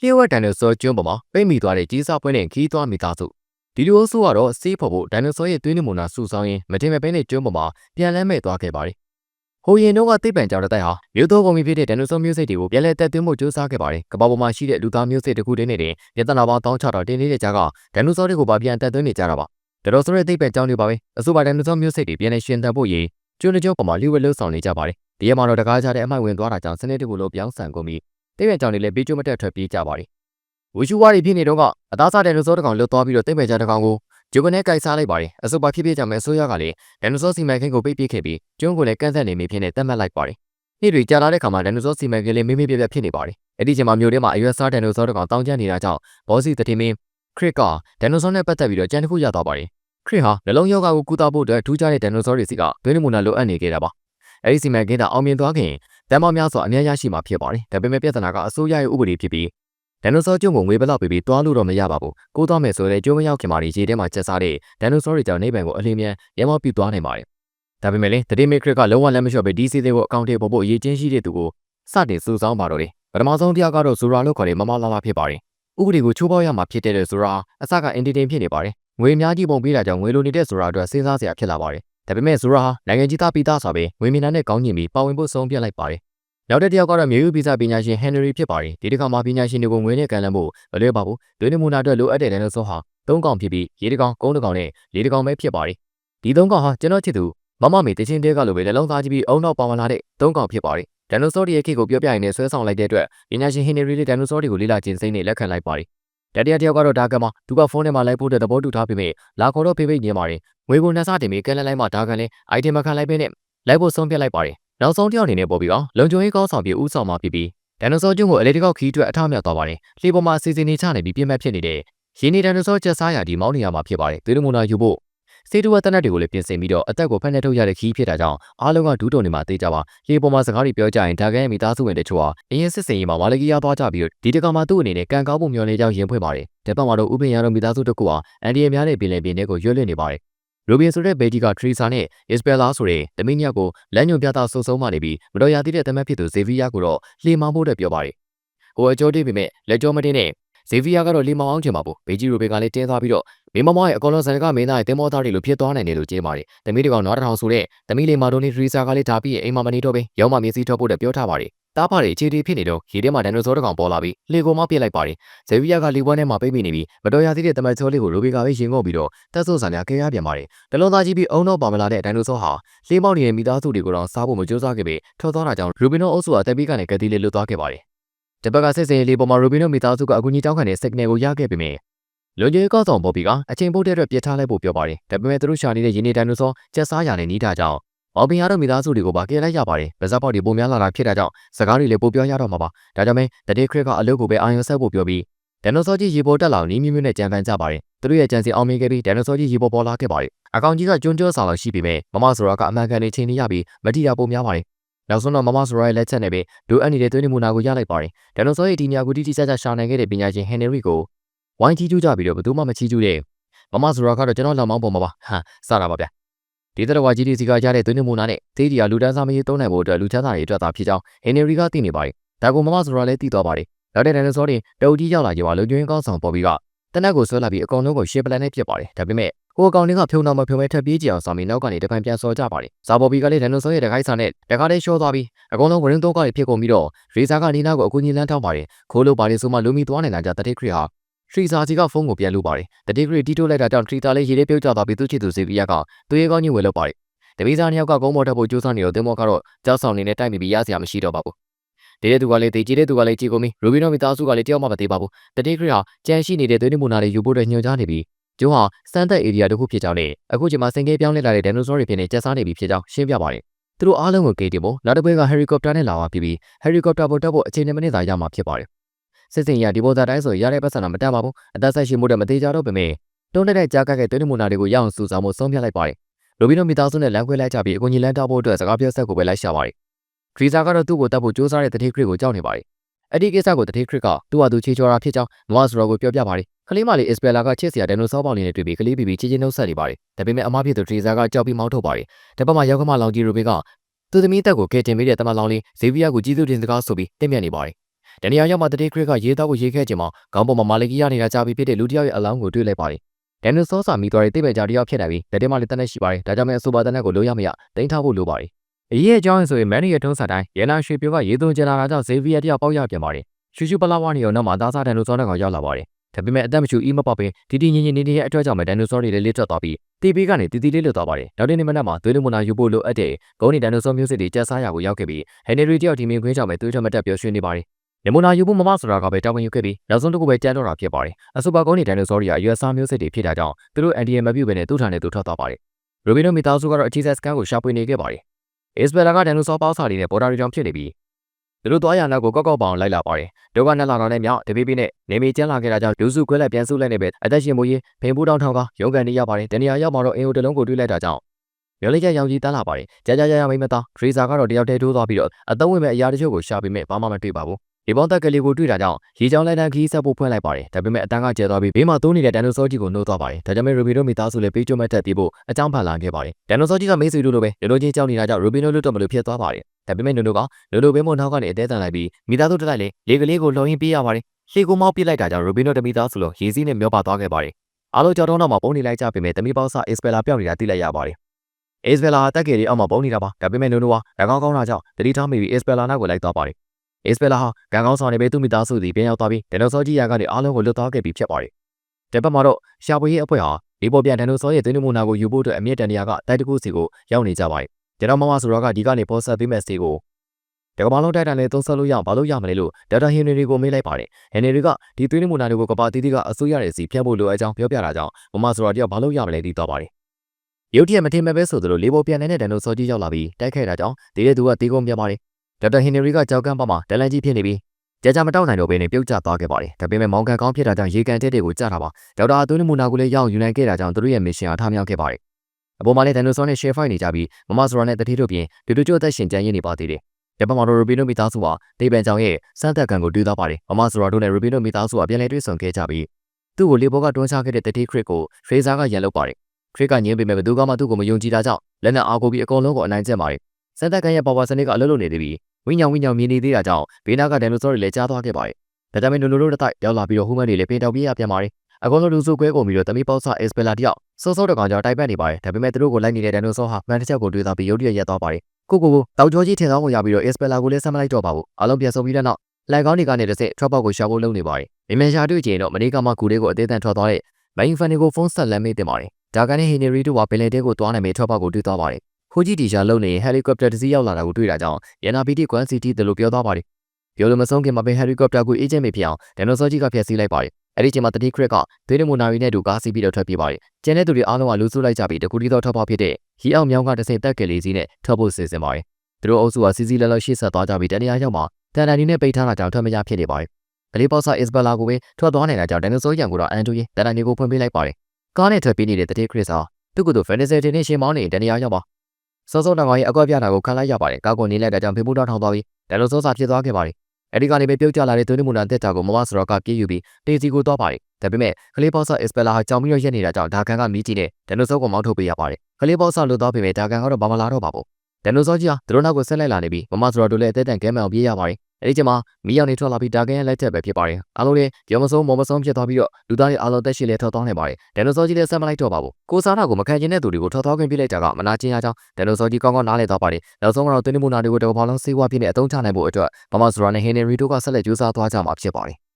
လျှို့ဝှက်ဒိုင်နိုဆောကျွန်းပေါ်မှာပိတ်မိသွားတဲ့ကြီးစားပွဲနဲ့ခီးသွွားမိသားစုဒီလိုအဆိုးကတော့စေးဖို့ဖို့ဒိုင်နိုဆောရဲ့သွေးနမူနာစုဆောင်းရင်းမတင်မပဲနဲ့ကျွန်းပေါ်မှာပြန်လန်းမဲ့သွားခဲ့ပါတယ်။ဟိုရင်တော့ကသိပ္ပံကြောင်တဲ့တိုက်ဟာမြို့တော်ကုန်ပြီဖြစ်တဲ့ဒိုင်နိုဆောမျိုးစိတ်တွေကိုပြန်လည်တက်သွင်းဖို့ကြိုးစားခဲ့ပါတယ်။ကမ္ဘာပေါ်မှာရှိတဲ့လူသားမျိုးစိတ်တစ်ခုတည်းနဲ့တင်ရတနာပေါင်းတောင်းချတော့တင်းနေတဲ့ကြားကဒိုင်နိုဆောတွေကိုပါပြန်တက်သွင်းနေကြတာပါ။ဒါတော့ဆိုတဲ့သိပ္ပံကြောင်တွေပါပဲ။အဆိုပါဒိုင်နိုဆောမျိုးစိတ်တွေပြန်လည်ရှင်သန်ဖို့ရည်ကျွန်းတကျွန်းပေါ်မှာလျှို့ဝှက်လှုပ်ဆောင်နေကြပါတယ်။ဒီရမှာတော့တကားကြတဲ့အမိုက်ဝင်သွားတာကြောင့်စနစ်တကူလုံးပြောင်းဆန်ကုန်ပြီး သိပ္ပံကြောင်တွေလည်းဘေးကျိုးမတက်ထွက်ပြေးကြပါတယ်။ဝီရှူဝါရီဖြစ်နေတော့ကအသားစားဒိုင်နိုဆောတစ်ကောင်လွတ်သွားပြီးတော့သိပ္ပံကြတစ်ကောင်ကိုဂျိုဘနဲ့ကြိုက်စားလိုက်ပါတယ်အဆိုပါဖြစ်ဖြစ်ကြောင့်မဲဆိုရကလည်းဒိုင်နိုဆောစီမံကိန်းကိုပိတ်ပစ်ခဲ့ပြီးကျွန်းကိုလည်းကန့်သက်နေမိဖြစ်နေတတ်မှတ်လိုက်ပါတယ်နေ့တွေကြာလာတဲ့ခါမှာဒိုင်နိုဆောစီမံကိန်းလေးမေးမေးပြပြဖြစ်နေပါတယ်အဲ့ဒီချိန်မှာမြို့ထဲမှာအရွက်စားဒိုင်နိုဆောတစ်ကောင်တောင်းကျနေတာကြောင့်ဘောစီတတိမင်းခရစ်ကဒိုင်နိုဆောနဲ့ပတ်သက်ပြီးတော့ကြံတစ်ခုရသွားပါတယ်ခရစ်ဟာနှလုံးရောဂါကိုကုသဖို့အတွက်ထူးခြားတဲ့ဒိုင်နိုဆောတွေစီကသွေးနမူနာလိုအပ်နေခဲ့တာပါအဲ့ဒီစီမံကိန်းကအောင်မြင်သွားခင် တန်ပေါင်းများစွာအများရရှိမှာဖြစ်ပါတယ်ဒါပေမဲ့ပြဿနာကအစိုးရရဲ့ဥပဒေဖြစ်ပြီးဒိုင်နိုဆောကျွန်းကိုငွေဘလောက်ပေးပြီးတွားလို့တော့မရပါဘူး။ကိုးသွားမယ်ဆိုရင်ကျွန်းမရောက်ခင်မှာရေထဲမှာကျက်စားတဲ့ဒိုင်နိုဆောတွေကြောင့်နေပံကိုအလင်းမြန်ရမောပြသွားနိုင်ပါတယ်။ဒါပေမဲ့လည်းတတိမီခရစ်ကလုံးဝလက်မလျှော့ပဲဒီစီသေးကိုအကောင့်ထဲပေါ်ဖို့အရေးချင်းရှိတဲ့သူကိုစတင်စုဆောင်းပါတော့တယ်။ပထမဆုံးတရားကတော့ဇူရာလို့ခေါ်တဲ့မမလာလာဖြစ်ပါတယ်။ဥပဒေကိုချိုးဖောက်ရမှာဖြစ်တဲ့ဇူရာအစကအင်တီတင်ဖြစ်နေပါတယ်။ငွေအများကြီးပုံပေးတာကြောင့်ငွေလိုနေတဲ့ဇူရာအတွက်စဉ်းစားစရာဖြစ်လာပါတယ်။ ဒါပေမဲ့ဇူရာဟာနိုင်ငံကြီးသားပိသားစွာပဲငွေမြင်တဲ့ကောင်းကျင်ပြီးပါဝင်ဖို့ဆုံးဖြတ်လိုက်ပါတယ်နောက်တစ်တယောက်ကတော့မြေယူဗီဇပညာရှင်ဟန်နရီဖြစ်ပါတယ်ဒီတစ်ခါမှာပညာရှင်တွေကိုငွေနဲ့ကန်လန်းဖို့မလွယ်ပါဘူးဒွေးနမူနာအတွက်လိုအပ်တဲ့ဒိုင်နိုဆောဟာ၃កောင်ဖြစ်ပြီးရေတစ်ကောင်ကုန်းတစ်ကောင်နဲ့လေတစ်ကောင်ပဲဖြစ်ပါတယ်ဒီ၃កောင်ဟာကျွန်တော်ချစ်သူမမမေတချင်းတဲကလိုပဲလက်လုံးသားကြည့်ပြီးအုံနောက်ပါဝင်လာတဲ့၃កောင်ဖြစ်ပါတယ်ဒိုင်နိုဆောတွေရဲ့ခေတ်ကိုပြောပြရင်လည်းဆွဲဆောင်လိုက်တဲ့အတွက်ပညာရှင်ဟန်နရီလေးဒိုင်နိုဆောတွေကိုလေ့လာခြင်းစိတ်နဲ့လက်ခံလိုက်ပါတယ် တတိယတယောက်ကတော့ဒါကမှာသူကဖုန်းထဲမှာလိုက်ဖို့တဲ့သဘောတူထားပြီးမြဲလာခေါ်တော့ဖေးဖေးညင်ပါတယ်ငွေကိုနှစ်ဆတင်ပြီးကဲလန်းလိုက်မှဒါကန်လဲအိုက်တင်မခံလိုက်ပဲနဲ့လိုက်ဖို့ဆုံးဖြတ်လိုက်ပါတယ်နောက်ဆုံးတယောက်အနေနဲ့ပေါ်ပြီးတော့လုံခြုံရေးကောင်းဆောင်ပြီးဥဆောင်မှာဖြစ်ပြီးဒိုင်နိုဆောကျွန်းကိုအလေတကောက်ခီးအတွက်အထမြောက်သွားပါတယ်။လှေပေါ်မှာစီစဉ်နေချနေပြီးပြင်းမဲ့ဖြစ်နေတဲ့ရင်းနေဒိုင်နိုဆောကျက်စားရဒီမောင်းနေရမှာဖြစ်ပါတယ်။သွေးနမူနာယူဖို့ စေတူဝတ်တနက်တွေကိုလည်းပြင်ဆင်ပြီးတော့အသက်ကိုဖက်နှက်ထုတ်ရတဲ့ခီးဖြစ်တာကြောင့်အားလုံးကဒူးတုံနေမှာတေးကြပါ။လှေပေါ်မှာစကားတွေပြောကြရင်ဒါကန်ရဲ့မိသားစုဝင်တချို့ဟာအရင်စစ်စင်ရေးမှာဝါလကီယာသွားကြပြီးဒီတကောင်မှာသူ့အနေနဲ့ကံကောင်းဖို့မျှော်လင့်ကြောင်းရင်ဖွင့်ပါတယ်။ဒီဘက်မှာတော့ဥပင်ရတော်မိသားစုတစ်ခုဟာအန်ဒီရဲ့များတဲ့ပင်လယ်ပြင်တွေကိုရွှေ့လွှင့်နေပါတယ်ရိုဘင်ဆိုတဲ့ဘေဂျီကထရီဆာနဲ့အစ်ဘယ်လာဆိုတဲ့တမင်းညက်ကိုလမ်းညွန်ပြတာဆုံဆုံးမှနေပြီးမတော်ရသေးတဲ့တမက်ဖြစ်သူဇေဗီယာကိုတော့လှေမောင်းဖို့တဲ့ပြောပါတယ်။ဟိုအကျော်တိပေမဲ့လက်ကျော်မတင်နဲ့ ဇေဗီယာကတော့လှေမောင်းအောင်ချင်ပါဘူး။ဘေဂျီရိုဘင်ကလည်းတင်းသွားပြီးတော့မိမမရဲ့အကောလုံးဆန်ကမင်းသားရဲ့တင်မောသားတွေလိုဖြစ်သွားနိုင်တယ်လို့ကြေးပါတယ်။တမီးတွေကနွားတထောင်ဆိုတဲ့တမီးလေးမာဒိုနီထရီဆာကလည်းဒါပြီးအိမ်မှာမနေတော့ဘဲရောင်းမမျက်စိထုတ်ဖို့တဲ့ပြောထားပါတယ်။တားဖာတွေအခြေတီဖြစ်နေတော့ရေထဲမှာဒိုင်နိုဆောတစ်ကောင်ပေါ်လာပြီးလေကိုမောက်ပြစ်လိုက်ပါတယ်။ဇေဗီယာကလီဝမ်းထဲမှာပိတ်မိနေပြီးမတော်ရသေးတဲ့တမတ်ချောလေးကိုရိုဘီကပဲရင်ငုံပြီးတော့တက်ဆုပ်ဆန်ရခဲရပြန်ပါတယ်။တလုံးသားကြီးပြီးအုံတော့ပါမလာတဲ့ဒိုင်နိုဆောဟာလေမောက်နေတဲ့မိသားစုတွေကိုတော့စားဖို့မကြိုးစားခဲ့ပေထွက်သွားတာကြောင့်ရိုဘီနိုအုပ်စုကတက်ပြီးကနေကတိလေးလွတ်သွားခဲ့ပါတယ်။ တပတ်ကစစ်စင်လေးပေါ်မှာရိုဘီနိုမိသားစုကအကူကြီးတောင်းခံတဲ့ signal ကိုရခဲ့ပေမဲ့လွန်ကျဲကောက်ဆောင်ပေါ်ပြီးကအချိန်ပို့တဲ့အတွက်ပြစ်ထားလိုက်ဖို့ပြောပါတယ်။ဒါပေမဲ့သူတို့ရှာနေတဲ့ရင်းနေဒိုင်နိုဆောကျက်စားရတဲ့နီးတာကြောင့်မောင်ပင်ရတို့မိသားစုတွေကိုပါကယ်လိုက်ရပါတယ်။ဗဇက်ပေါက်တွေပုံများလာတာဖြစ်တာကြောင့်စကားတွေလည်းပိုပြောရတော့မှာပါ။ဒါကြောင့်မဲတတေးခရစ်ကအလုပ်ကိုပဲအာရုံဆက်ဖို့ပြောပြီးဒိုင်နိုဆောကြီးရေပေါ်တက်လာနီးမြမြနဲ့ကြံပန်းကြပါတယ်။သူတို့ရဲ့ကြံစီအောင်မြင်ခဲ့ပြီးဒိုင်နိုဆောကြီးရေပေါ်ပေါ်လာခဲ့ပါတယ်။အကောင်ကြီးကကျွန်းကျော်ဆောင်လောက်ရှိပေမဲ့မမဆိုရာကအမှန်ကန်နေချင်းနေရပြီးမတိတာပုံများပါတယ်။ နောက်ဆုံးတော့မမဆိုရာရဲ့လက်ချက်နဲ့ပဲဒိုအန်နေတဲ့သွေးနမူနာကိုရလိုက်ပါတယ်။ဒိုင်နိုဆောရဲ့ဒီညာကိုတိတိကျကျရှာနိုင်ခဲ့တဲ့ပညာရှင်ဟန်နရီကိုဝိုင်းကြီးကျူးကြပြီးတော့ဘယ်သူမှမချီးကျူးတဲ့မမဆိုရာကတော့ကျွန်တော်လက်မောင်းပေါ်မှာပါဟမ်စတာပါဗျာဒေသတော်ဝါကြီးတွေစီကကြားတဲ့သွေးနမူနာနဲ့သေဒီယာလူတန်းစားမကြီးသုံးနိုင်ဖို့အတွက်လူချမ်းသာတွေအတွက်သာဖြစ်ကြောင်းဟင်နရီကသိနေပါတယ်ဒါကိုမမဆိုရာလည်းသိသွားပါတယ်နောက်တဲ့ဒိုင်နိုဆောတွေတုပ်ကြီးရောက်လာကြပါလူကျွင်းကောင်းဆောင်ပေါ်ပြီးကတနက်ကိုဆွဲလာပြီးအကောင်လုံးကိုရှေ့ပလန်နဲ့ဖြစ်ပါတယ်ဒါပေမဲ့ ဟိုအကောင်လေးကဖြုံတော့မဖြုံမဲထပ်ပြေးကြအောင်ဆောင်ပြီးနောက်ကနေတပံပြန်စော်ကြပါတယ်ဇာဘော်ဘီကလည်းဒိုင်နိုဆောရဲ့တခိုက်ဆာနဲ့တခါတည်းရှော့သွားပြီးအကောင်လုံးဝရင်းတော့ကဖြစ်ကုန်ပြီးတော့ရေစာကနီနာကိုအကူကြီးလန်းထောက်ပါတယ်ခိုးလို့ပါတယ်ဆိုမှလူမီသွားနေတာကြတတိခရီဟာထရီစာကြီးကဖုန်းကိုပြန်လို့ပါတယ်တတိခရီတီးတိုးလိုက်တာကြောင့်ထရီတာလေးရေလေးပြုတ်ကျသွားပြီးသူ့ချစ်သူဇေဗီယာကသူ့ရဲ့ကောင်းကြီးဝယ်လို့ပါတယ်တပီးစားနှစ်ယောက်ကကုန်းပေါ်တက်ဖို့ကြိုးစားနေတော့တင်မောကတော့ကြောက်ဆောင်နေနဲ့တိုက်မိပြီးရစရာမရှိတော့ပါဘူး။တေးတဲ့သူကလည်းတေးကြည့်တဲ့သူကလည်းကြည့်ကုန်ပြီ။ရူဘီနိုမီသားစုကလည်းတယောက်မှမသေးပါဘူး။တတိခရီဟာကြံရှိနေတဲ့သွေးနမူနာတွေယူဖို့အတွက်ညွှန်ကြားနေပြီး ကျိုးဟာစမ်းသက်ဧရိယာတစ်ခုဖြစ်ကြောင်းနဲ့အခုချိန်မှာစင်ကဲပြောင်းလဲလာတဲ့ဒိုင်နိုဆောတွေဖြစ်နေကျက်စားနေပြီဖြစ်ကြောင်းရှင်းပြပါတယ်။သူတို့အားလုံးကိုဂိတ်တင်ဖို့နောက်တစ်ပွဲကဟယ်ရီကော်ပတာနဲ့လာပါပြီးပြီးဟယ်ရီကော်ပတာပေါ်တက်ဖို့အချိန်နဲ့မိနစ်သာရမှာဖြစ်ပါတယ်။စစ်စင်ရဒီပေါ်သားတိုင်းဆိုရတဲ့ပတ်စံတော့မတက်ပါဘူး။အသက်ဆက်ရှိမှုတဲ့မသေးကြတော့ပေမဲ့တုံးတဲ့ကြားကတဲ့သွေးနမူနာတွေကိုရအောင်စူဆောင်းဖို့ဆုံးဖြတ်လိုက်ပါတယ်လိုဘီနိုမိသားစုနဲ့လမ်းခွဲလိုက်ကြပြီးအကူကြီးလမ်းတောက်ဖို့အတွက်စကားပြောဆက်ကိုပဲလိုက်ရှာပါတယ်။ဒရီဇာကတော့သူ့ကိုတတ်ဖို့စူးစမ်းတဲ့တတိခရစ်ကိုကြောက်နေပါတယ်။ အဲ့ဒီကိစ္စကိုတတိခရစ်ကသူ့ဟာသူချေချော်တာဖြစ်ကြောင်းနွားစရောကိုပြောပြပါတယ်။ကလေးမလေးအစ်ပယ်လာကချစ်စရာဒိုင်နိုဆောပေါင်လေးနဲ့တွေ့ပြီးကလေးဘီဘီချီချင်းနှုတ်ဆက်နေပါတယ်။ဒါပေမဲ့အမဖြစ်သူဒရီဇာကကြောက်ပြီးမောင်းထုတ်ပါတယ်။တပတ်မှာရောက်ကမလောင်ကြီးရိုဘေကသူသမီးတက်ကိုကဲတင်ပေးတဲ့တမလောင်လေးဇေဗီယာကိုကြီးစုတင်စကားဆိုပြီးတင့်မြတ်နေပါတယ်။။တနေရာရောက်မှတတိခရစ်ကရေးသားဖို့ရေးခဲ့ချိန်မှာခေါင်းပေါ်မှာမာလီကီရနေတာကြာပြီဖြစ်တဲ့လူတစ်ယောက်ရဲ့အလောင်းကိုတွေ့လိုက်ပါတယ်။ဒန်နိုဆောစာမိသွားတဲ့တိပံကြတစ်ယောက်ဖြစ်နေပြီးလက်ထဲမှာလည်းတနက်ရှိပါတယ်။ဒါကြောင့်မဲအဆိုပါတနက်ကိုလိုရမရတင်ထားဖို့လိုပါတယ်။ အရေးအကြောင်းဆိုရင်မန်နီရဲ့ထုံးစံတိုင်းရန်နာရွှေပြိုကရေးသွင်းကြလာတာကြောင့်ဇေဗီယာတယောက်ပေါက်ရပြန်ပါတယ်။ရှူရှူပလာဝါနီရောနောက်မှာသားစားဒန်နိုဆောနဲ့ကောင်ရောက်လာပါတယ်။ဒါပေမဲ့အသက်မချူအီးမပေါက်ပင်တီတီငင်းငင်းနေနေတဲ့အတွက်ကြောင့်ပဲဒန်နိုဆောတွေလည်းလေးထွက်သွားပြီးတီပီကနေတီတီလေးလွတ်သွားပါတယ်။နောက်တစ်နေ့မနက်မှာသွေးလူမနာယူဖို့လိုအပ်တဲ့ဂုံးနီဒန်နိုဆောမျိုးစစ်တွေကျက်စားရာကိုရောက်ခဲ့ပြီးဟန်နရီတယောက်ဒီမင်ခွင်းကြောင့်ပဲသွေးထွက်မတက်ပြောရွှင်နေပါတယ်။နမူနာယူဖို့မမဆိုတာကပဲတာဝန်ယူခဲ့ပြီးနောက်ဆုံးတစ်ခုပဲကြမ်းတော့တာဖြစ်ပါတယ်။အဆိုပါကုန်းနေဒိုင်နိုဆောတွေကအရွယ်စားမျိုးစစ်တွေဖြစ်တာကြောင့်သူတို့အန်ဒီယမ်မပြုတ်ဘဲနဲ့သူ့ထံနဲ့သူထွက်သွားပါတယ်။ရိုဘီနိုမီတာစုကတော့အချီဆက်စကန်ကိုရှာဖွေနေခဲ့ပါတယ်။ အစ်ဘယ်လာကဒိုင်နိုဆောပေါက်စာတွေနဲ့ပေါ်တာတွေကြောင့်ဖြစ်နေပြီးသူတို့သွားရနောက်ကိုကောက်ကောက်ပေါအောင်လိုက်လာပါတယ်။ဒုက္ခနဲ့လာတော့နဲ့မြောက်တပိပိနဲ့နေမီကျန်းလာခဲ့တာကြောင့်လူစုခွဲလိုက်ပြန်စုလိုက်နေပဲအသက်ရှင်မိုးရေးဖိန်ပူးတောင်းထောင်ကရုံးကန်နေရပါတယ်။တနေရာရောက်မှတော့အင်ဟိုတလုံးကိုတွေးလိုက်တာကြောင့်မျိုးလေးကျရောင်ကြီးတန်းလာပါတယ်။ကြာကြာကြာကြာမိမသားထရီဆာကတော့တယောက်တည်းထိုးသွားပြီးတော့အသက်ဝင်မဲ့အရာတချို့ကိုရှာပြီးမဲ့ဘာမှမတွေ့ပါဘူး။ ဒီပေါင်းတက်ကလေးကိုတွေ့တာကြောင့်ရေချောင်းလိုက်တန်းခီးဆက်ဖို့ဖွင့်လိုက်ပါတယ်။ဒါပေမဲ့အတန်းကကျဲသွားပြီးဘေးမှာတိုးနေတဲ့ဒန်နိုဆောကြီးကိုနှိုးသွားပါတယ်။ဒါကြောင့်ရူဘီနိုမိသားစုလည်းပေးကျွတ်မဲ့တက်တီးဖို့အကြောင်းဖန်လာခဲ့ပါတယ်။ဒန်နိုဆောကြီးကမေးဆွေတို့လိုပဲလိုလိုချင်းကြောက်နေတာကြောင့်ရူဘီနိုလွတ်တော့မလို့ဖြစ်သွားပါတယ်။ဒါပေမဲ့နိုနိုကလိုလိုပဲမွန်နောက်ကနေအသေးတန်လိုက်ပြီးမိသားစုတက်လိုက်လေလေကလေးကိုလှော်ရင်းပြေးရပါတယ်။လေကိုမောက်ပြစ်လိုက်တာကြောင့်ရူဘီနိုတမိသားစုလိုရေစီးနဲ့မျောပါသွားခဲ့ပါတယ်။အားလုံးကြောက်တော့မှပုံနေလိုက်ကြပေမဲ့တမိပေါက်ဆအစ်စပယ်လာပြောက်နေတာသိလိုက်ရပါတယ်။အစ်စပယ်လာတက်ကေလေးအောက်မှာပုံနေတာပါ။ဒါပေမဲ့နိုနိုက၎င်းကောင်းတာကြောင့်တတိထားမိပြီးအစ်စပယ်လာနောက်ကိုလိုက်သွားပါတယ်။ အစ်စပယ်လာဟာကံကောင်းဆောင်နေပဲသူ့မိသားစုစီပြန်ရောက်သွားပြီးဒန်နိုဆောကြီးရာကနေအားလုံးကိုလွတ်သွားခဲ့ပြီးဖြစ်ပါတယ်။တပတ်မှာတော့ရှာပွေရေးအဖွဲ့ဟာဒီပေါ်ပြန်ဒန်နိုဆောရဲ့သွေးနမူနာကိုယူဖို့အတွက်အမြင့်တန်ရာကတိုက်တကူစီကိုရောက်နေကြပါတယ်။ကျွန်တော်မမဆိုတော့ကဒီကနေပေါ်ဆက်ပေးမဲ့စီကိုတကမ္ဘာလုံးတိုက်တန်လေးသုံးဆက်လို့ရဘာလို့ရမလဲလို့ဒေါက်တာဟင်နရီကိုမေးလိုက်ပါတယ်။ဟင်နရီကဒီသွေးနမူနာတွေကိုကဘာတီးတီးကအစိုးရရဲ့စီဖြတ်ဖို့လိုအပ်ကြောင်းပြောပြတာကြောင့်မမဆိုတော့တယောက်ဘာလို့ရမလဲတီးသွားပါတယ်။ရုတ်တရက်မထင်မဲ့ပဲဆိုသလိုလေးပေါ်ပြန်နေတဲ့ဒန်နိုဆောကြီးရောက်လာပြီးတိုက်ခိုက်တာကြောင့်ဒီတဲ့သူကတီးကုန်ပြန်ပါတယ်။ ဒေါက်တာဟင်နရီကကြောက်ကန်းပါမှာဒလန်ကြီးဖြစ်နေပြီးကြာကြာမတောက်နိုင်တော့ဘဲနဲ့ပြုတ်ကျသွားခဲ့ပါတယ်။ဒါပေမဲ့မောင်ကန်ကောင်းဖြစ်တာကြောင့်ရေကန်တက်တွေကိုကြားတာပါ။ဒေါက်တာအသွေးနမူနာကိုလည်းရောက်ယူနိုင်ခဲ့တာကြောင့်သူတို့ရဲ့မစ်ရှင်အားထမြောက်ခဲ့ပါတယ်။အပေါ်မှာလည်းဒန်နိုဆောနဲ့ share fight နေကြပြီးမမဆိုရာနဲ့တတိတို့ပြင်ဒူဒူကျိုအသက်ရှင်ကြံရည်နေပါသေးတယ်။ဂျပန်မှာတော့ရူဘီနိုမီသားစုဟာဒေဗန်ကြောင်ရဲ့စမ်းသက်ကန်ကိုတွေးသားပါတယ်။မမဆိုရာတို့နဲ့ရူဘီနိုမီသားစုဟာပြန်လည်တွေ့ဆုံခဲ့ကြပြီးသူ့ကိုလေဘောကတွန်းချခဲ့တဲ့တတိခရစ်ကိုဖရေဇာကရန်လုပ်ပါတယ်။ခရစ်ကညင်းပေမဲ့ဘယ်သူကမှသူ့ကိုမယုံကြည်တာကြောင့်လက်နက်အားကိုပြီးအကုန်လုံးကိုအနိုင်ကျင့်ပါတယ်။ စမ်းသက်ကန်ရဲ့ပေါ်ပါစနစ်ကအလုပ်လုပ်နေသေးပြီးဝိညာဉ်ဝိညာဉ်မြင်နေသေးတာကြောင့်ဘေးနာကဒန်နိုဆောတွေလည်းကြားသွားခဲ့ပါတယ်။ဒါကြောင့်မလို့နိုနိုတို့တိုက်ရောက်လာပြီးတော့ဟူမန်တွေလည်းပင်တောက်ပြေးရပြန်ပါတယ်။အကုန်လုံးလူစုကွဲကုန်ပြီးတော့တမီပေါဆာအက်စပယ်လာတယောက်စောစောတကောင်ကြောင့်တိုက်ပတ်နေပါတယ်။ဒါပေမဲ့သူတို့ကိုလိုက်နေတဲ့ဒန်နိုဆောဟာမန်တစ်ချက်ကိုတွေးသားပြီးရုတ်တရက်ရက်သွားပါတယ်။ကိုကိုကိုတောက်ကြောကြီးထင်သောကိုရပြီးတော့အက်စပယ်လာကိုလည်းဆက်မလိုက်တော့ပါဘူး။အလုံးပြန်ဆုံးပြီးတဲ့နောက်လိုက်ကောင်းတွေကနေတစ်ဆက်ထရပ်ပေါက်ကိုရှာဖို့လုပ်နေပါတယ်။မင်မန်ရှာတွေ့ကြရင်တော့မနေ့ကမှကူလေးကိုအသေးအံထွက်သွားတဲ့မိုင်းဖန်နီကိုဖုန်းဆက်လမ်းမေးတင်ပါတယ်။ဒါကနေဟီနီရီတို့ကပင်လယ်တဲကိုသွားနိုင်မယ့်ထရပ်ပေါက်ကိုတွေ့သွားပါတယ်။ ခိုးကြီးတီရှာလုံနေဟယ်လီကော်ပတာတစ်စီးရောက်လာတာကိုတွေ့တာကြောင့်ရန်နာပီတီကွမ်စီတီတလို့ပြောသွားပါတယ်။ပြောလို့မဆုံးခင်မှာပဲဟယ်လီကော်ပတာကိုအေဂျင့်မေဖြစ်အောင်ဒန်နိုဆောကြီးကဖျက်ဆီးလိုက်ပါတယ်။အဲ့ဒီချိန်မှာတတိခရက်ကသွေးနမူနာရီနဲ့တူကားစီးပြီးတော့ထွက်ပြေးပါတယ်။ကျန်တဲ့သူတွေအားလုံးကလူစုလိုက်ကြပြီးတကူတီတော့ထွက်ပေါက်ဖြစ်တဲ့ဟီအောင်မြောင်းကတစ်စိမ့်တက်ကလေးစီးနဲ့ထွက်ဖို့စီစဉ်ပါတယ်။သူတို့အုပ်စုကစီစီလက်လက်ရှေ့ဆက်သွားကြပြီးတနေရာရောက်မှာတန်တန်နီနဲ့ပိတ်ထားတာကြောင့်ထွက်မရဖြစ်နေပါတယ်။ကလေးပေါဆာအစ်ဘလာကိုပဲထွက်သွားနေတာကြောင့်ဒန်နိုဆောရန်ကိုတော့အန်တိုရင်တန်တန်နီကိုဖွင့်ပေးလိုက်ပါတယ်။ကားနဲ့ထွက်ပြေးနေတဲ့တတိခရစ်ဟာသူ့ကိုယ်သူဖန်နီဆယ်တင်နဲ့ရှင်မောင်းနေတနေရာရောက်ပါ စောစောတောင်ကရဲ့အကွက်ပြတာကိုခံလိုက်ရပါတယ်။ကားကိုနေလိုက်တဲ့ကြောင့်ဖေဖို့တော့ထောင်သွားပြီးဒန်နိုဆောစာဖြစ်သွားခဲ့ပါတယ်။အဲဒီကနေပဲပြုတ်ကျလာတဲ့သွေးနမူနာတက်တာကိုမမစရောကပြေးယူပြီးတေစီကိုသွားပါတယ်။ဒါပေမဲ့ကလေးပေါဆာအစ်ဘလာဟာကြောင်ပြီးတော့ရက်နေတာကြောင့်ဒါကန်ကမီးကြီးနဲ့ဒန်နိုဆောကိုမောင်းထုတ်ပေးရပါတယ်။ကလေးပေါဆာလွတ်သွားပေမဲ့ဒါကန်ကတော့ဘာမှလာတော့ပါဘူး။ဒန်နိုဆောကြီးဟာသူတို့နောက်ကိုဆက်လိုက်လာနေပြီးမမစရောတို့လည်းအသက်တန်ကဲမအောင်ပြေးရပါတယ်။ အဲဒီချိန်မှာမီးရောင်နေထွက်လာပြီးဒါကန်ရဲ့လက်ထက်ပဲဖြစ်ပါတယ်။အားလုံးလည်းပြောမဆုံးမောမဆုံးဖြစ်သွားပြီးတော့လူသားတွေအားလုံးတက်ရှိလဲထောက်သွားနေပါတယ်။ဒန်နိုဆောကြီးလည်းဆက်မလိုက်တော့ပါဘူး။ကိုစားတာကိုမခံကျင်တဲ့သူတွေကိုထောက်သွားခွင့်ပြလိုက်တာကမနာကျင်ရကြောင်းဒန်နိုဆောကြီးကောင်းကောင်းနားလည်သွားပါတယ်။နောက်ဆုံးကတော့တင်းနမူနာတွေကိုတကဘာလုံးစေးဝါးပြည့်နဲ့အသုံးချနိုင်ဖို့အတွက်မမစရောနဲ့ဟင်နရီတို့ကဆက်လက်ကြိုးစားသွားကြမှာဖြစ်ပါတယ်။